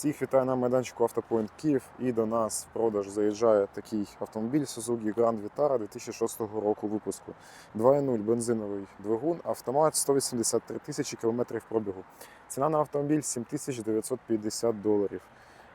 Всіх вітаю на майданчику Автопоінт Київ. І до нас в продаж заїжджає такий автомобіль Suzuki Grand Vitara 2006 року випуску. 2.0 бензиновий двигун, автомат 183 тисячі кілометрів пробігу. Ціна на автомобіль 7950 доларів.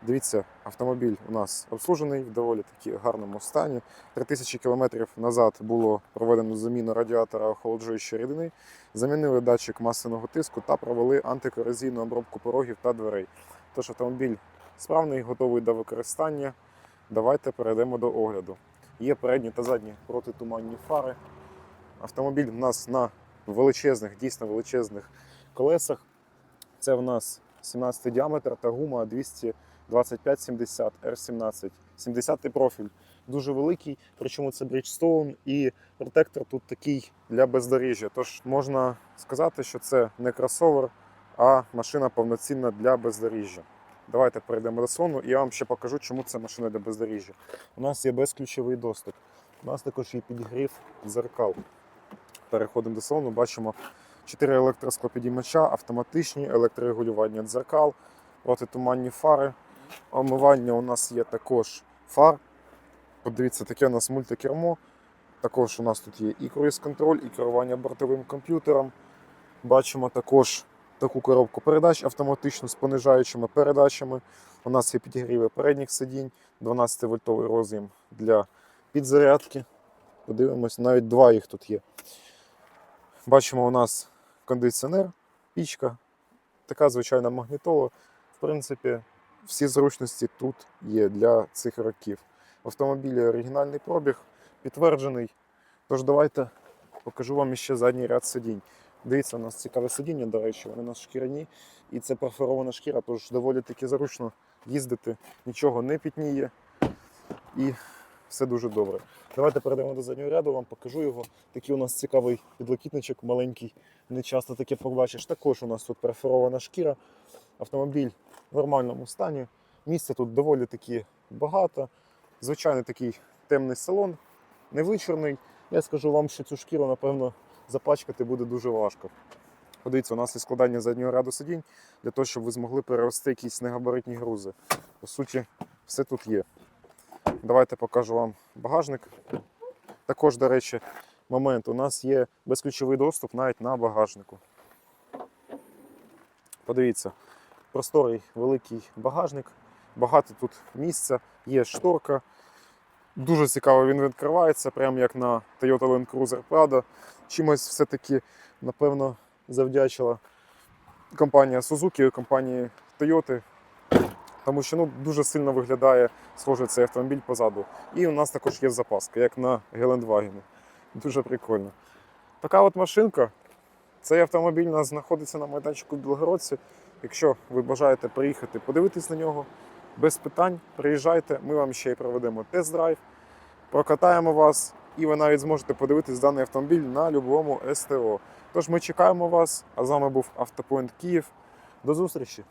Дивіться, автомобіль у нас обслужений в доволі таки гарному стані. 3000 кілометрів назад було проведено заміну радіатора охолоджуючої рідини, замінили датчик масляного тиску та провели антикорозійну обробку порогів та дверей. Тож автомобіль справний, готовий до використання. Давайте перейдемо до огляду. Є передні та задні протитуманні фари. Автомобіль у нас на величезних, дійсно величезних колесах. Це в нас 17 діаметр та гума 225-70 R17. 70 профіль. Дуже великий, причому це Bridgestone і протектор тут такий для бездоріжжя. Тож можна сказати, що це не кросовер, а машина повноцінна для бездоріжжя. Давайте перейдемо до салону і я вам ще покажу, чому це машина для бездоріжжя. У нас є безключовий доступ. У нас також є підігрів дзеркал. Переходимо до салону, бачимо 4 електросклопідіймача, автоматичні електрорегулювання дзеркал, протитуманні фари. Омивання у нас є також фар. Подивіться, таке у нас мультикермо. Також у нас тут є і круїз-контроль, і керування бортовим комп'ютером. Бачимо також таку коробку передач автоматичну з понижаючими передачами. У нас є підігріви передніх сидінь, 12-вольтовий роз'єм для підзарядки. Подивимось, навіть два їх тут є. Бачимо, у нас кондиціонер, пічка, така звичайна магнітола. В принципі, всі зручності тут є для цих років. В автомобілі оригінальний пробіг, підтверджений. Тож давайте покажу вам ще задній ряд сидінь. Дивіться, у нас цікаве сидіння, до речі, вони у нас шкіряні, і це перфорована шкіра, тож доволі таки зручно їздити, нічого не пітніє і все дуже добре. Давайте перейдемо до заднього ряду, вам покажу його. Такий у нас цікавий підлокітничок маленький, не часто таке побачиш. Також у нас тут перфорована шкіра, автомобіль в нормальному стані. Місця тут доволі таки багато. Звичайний такий темний салон, невичорний. Я скажу вам, що цю шкіру, напевно, запачкати буде дуже важко. Подивіться, у нас є складання заднього ряду сидінь для того, щоб ви змогли перевести якісь негабаритні грузи. По суті, все тут є. Давайте покажу вам багажник. Також, до речі, момент. У нас є безключовий доступ навіть на багажнику. Подивіться, просторий великий багажник, багато тут місця, є шторка. Дуже цікаво він відкривається, прямо як на Toyota Land Cruiser Prado. Чимось все-таки, напевно, завдячила компанія Suzuki, компанії Toyota, тому що ну, дуже сильно виглядає схоже цей автомобіль позаду. І у нас також є запаска, як на Гелендвагені. Дуже прикольно. Така от машинка. Цей автомобіль у нас знаходиться на майданчику в Білгородці. Якщо ви бажаєте приїхати подивитись на нього, без питань приїжджайте, ми вам ще й проведемо тест-драйв, прокатаємо вас, і ви навіть зможете подивитись даний автомобіль на будь-якому СТО. Тож ми чекаємо вас, а з вами був Автопоінт Київ. До зустрічі!